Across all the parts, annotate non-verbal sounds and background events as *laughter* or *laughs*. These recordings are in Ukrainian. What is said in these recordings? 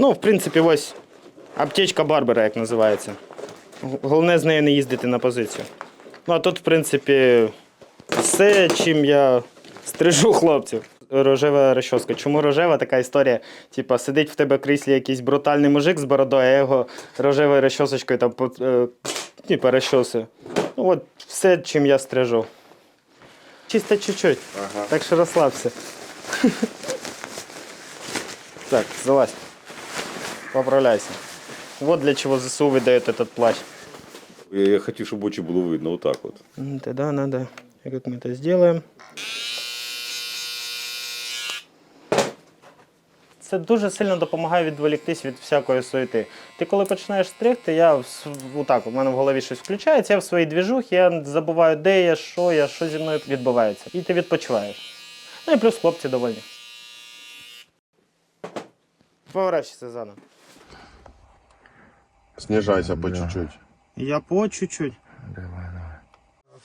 Ну, в принципі, ось аптечка Барбера, як називається. Головне з нею не їздити на позицію. Ну, а тут, в принципі, все, чим я стрижу хлопців. Рожева розчоска. Чому рожева така історія? Типа, сидить в тебе в кріслі якийсь брутальний мужик з бородою, а його рожевою розчосочкою там е, типа розчосую. Ну, от все, чим я стрижу. Чисто чуть-чуть. Так що розслабся. *laughs* Так, залазь Поправляйся. Вот для чего ЗСУ выдает этот плащ. Я, я хотів, щоб очі було видно, отак от. М, Тогда надо, как мы это сделаем. Це дуже сильно допомагає відволіктись від всякої суети. Ти коли починаєш стригти, я в с- отак, у мене в голові щось включається, я в своїй двіжухі, я забуваю, де я, що я, що зі мною відбувається. І ти відпочиваєш. Ну і плюс хлопці довольні. Поворачивайся заново. Снижайся по чуть-чуть. Я по чуть-чуть.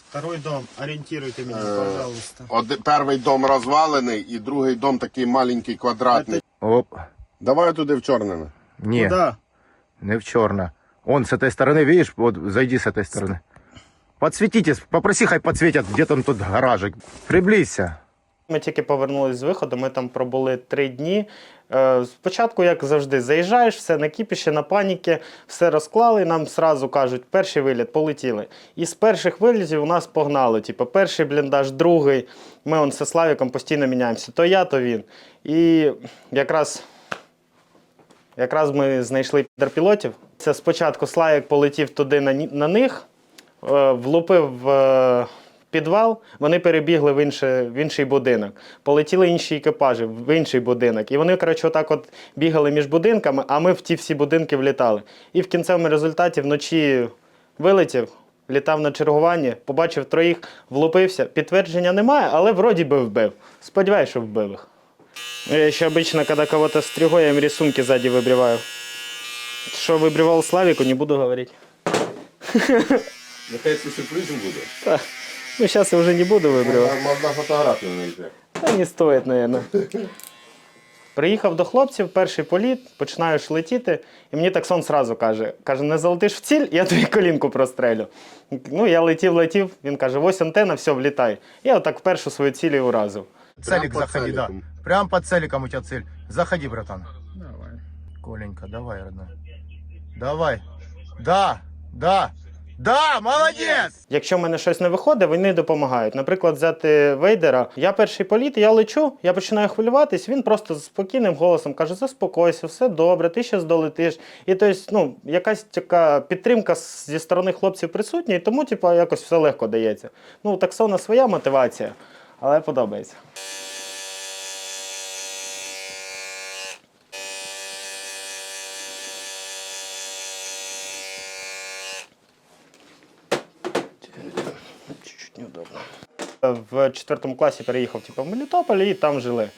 Второй дом, ориентируйте меня, пожалуйста. Од, перший дом розвалений і другий дом такий маленький квадратний. Оп. Давай туди в чорне. Не, Куда? не в черно. Он с этой стороны, видишь, вот зайди с этой стороны. Подсветите, попроси, хай подсветят, где там тут гаражик. Приблизься. Ми тільки повернулись з виходу, ми там пробули три дні. Е, Спочатку, як завжди, заїжджаєш, все на кіпіші, на паніки, все розклали, нам сразу кажуть, перший виліт, полетіли. І з перших вилітів у нас погнали. Типу, перший бліндаж, другий. Ми он зі Славіком постійно міняємося. То я, то він. І якраз Якраз ми знайшли підерпілотів. Це спочатку Славік полетів туди на, на них, е, влупив е, підвал, вони перебігли в, інше, в інший будинок. Полетіли інші екіпажі в інший будинок. І вони, коротше, отак от бігали між будинками, а ми в ті всі будинки влітали. І в кінцевому результаті вночі вилетів, літав на чергуванні, побачив троїх, влупився. Підтвердження немає, але вроді би вбив. Сподіваюсь, що вбив їх. Ну, Я еще обычно, когда кого-то стригу, я им рисунки сзади выбриваю. Что выбривал Славику, не буду говорить. Нехай це сюрпризом буде. Да. Ну, сейчас я уже не буду выбривать. Можна фотографію знайти. Та не стоїть, наверное. Приїхав до хлопців, перший політ, починаєш летіти, і мені таксон сразу каже: каже, не залетиш в ціль, я тобі колінку прострелю. Ну, я летів, летів, він каже, ось антенна, все, влітай. Я отак в першу свою ціль і уразив. Целик по заходи, да. Прям под целиком у тебя цель. Заходи, братан. Давай. Коленька, давай, родной. Давай. Да, да, да, молодец! Якщо в мене щось не виходить, вони допомагають. Наприклад, взяти Вейдера. Я перший політ, я лечу, я починаю хвилюватись. Він просто спокійним голосом каже: заспокойся, все добре, ти ще долетиш. І тобто, ну, якась така підтримка зі сторони хлопців присутня, і тому, типу, якось все легко дається. Ну, так само своя мотивація, але подобається. В четвертому класі переїхав типу, в Мелітополь і там жили.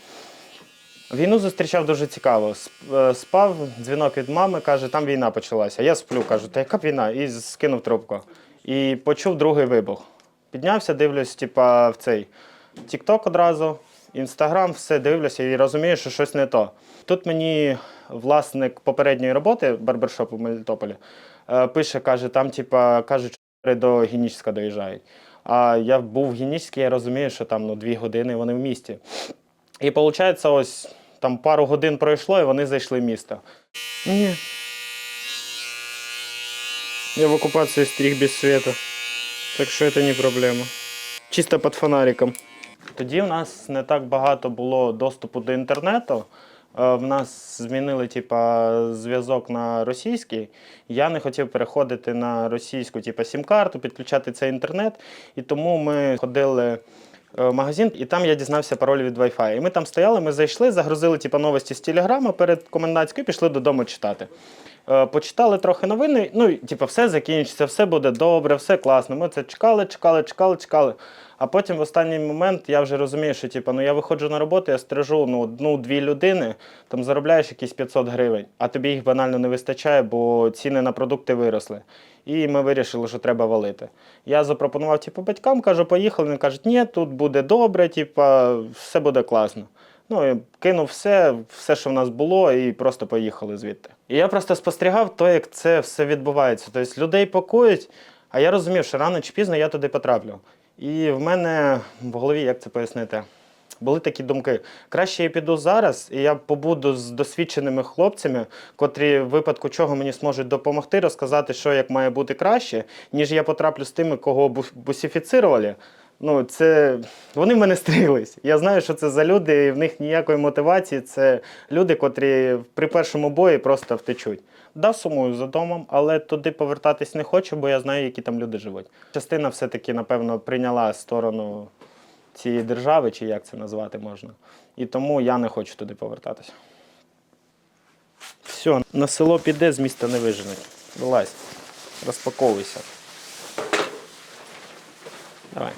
Війну зустрічав дуже цікаво. Е, Спав, дзвінок від мами, каже, там війна почалася. Я сплю, кажу, та яка б війна? І скинув трубку. І почув другий вибух. Піднявся, дивлюсь, типа, в цей Тік-Ток одразу, Інстаграм, все дивлюся і розумію, що щось не то. Тут мені власник попередньої роботи барбершопу в Мелітополі е, пише, каже, там, типа, кажуть, до Генічська доїжджають. А я був в Генічській, я розумію, що там ну, дві години вони в місті. І виходить, ось там пару годин пройшло, і вони зайшли в місто. Ні. Я в оккупації стриг без света. Так що це не проблема. Чисто під фонариком. Тоді в нас не так багато було доступу до інтернету. Е, В нас змінили типа, зв'язок на російський. Я не хотів переходити на російську типа, сім-карту, підключати цей інтернет. І тому ми ходили е, в магазин, і там я дізнався пароль від Wi-Fi. І ми там стояли, ми зайшли, загрузили типа, новості з телеграма перед комендантською і пішли додому читати. Е, Почитали трохи новини, ну, типу, все закінчиться, все буде добре, все класно. Ми це чекали, чекали, чекали, чекали. А потім в останній момент я вже розумію, що типу, ну, я виходжу на роботу, я стрижу ну, одну-дві людини, там заробляєш якісь 500 гривень, а тобі їх банально не вистачає, бо ціни на продукти виросли. І ми вирішили, що треба валити. Я запропонував типу, батькам, кажу, поїхали. Вони кажуть, ні, тут буде добре, типу, все буде класно. Ну, кинув все, все, що в нас було, і просто поїхали звідти. І я просто спостерігав то, як це все відбувається. Тобто людей пакують, а я розумів, що рано чи пізно я туди потраплю. І в мене в голові, як це пояснити, були такі думки. Краще я піду зараз, і я побуду з досвідченими хлопцями, котрі в випадку чого мені зможуть допомогти, розказати, що як має бути краще, ніж я потраплю з тими, кого бу- бусифіцирували. Ну, це вони в мене стрілись. Я знаю, що це за люди, і в них ніякої мотивації. Це люди, котрі при першому бої просто втечуть. Да, сумую за домом, але туди повертатись не хочу, бо я знаю, які там люди живуть. Частина все-таки, напевно, прийняла сторону цієї держави, чи як це назвати можна. І тому я не хочу туди повертатися. Все, на село піде, з міста не виженуть. Вилазь, розпаковуйся. Давай.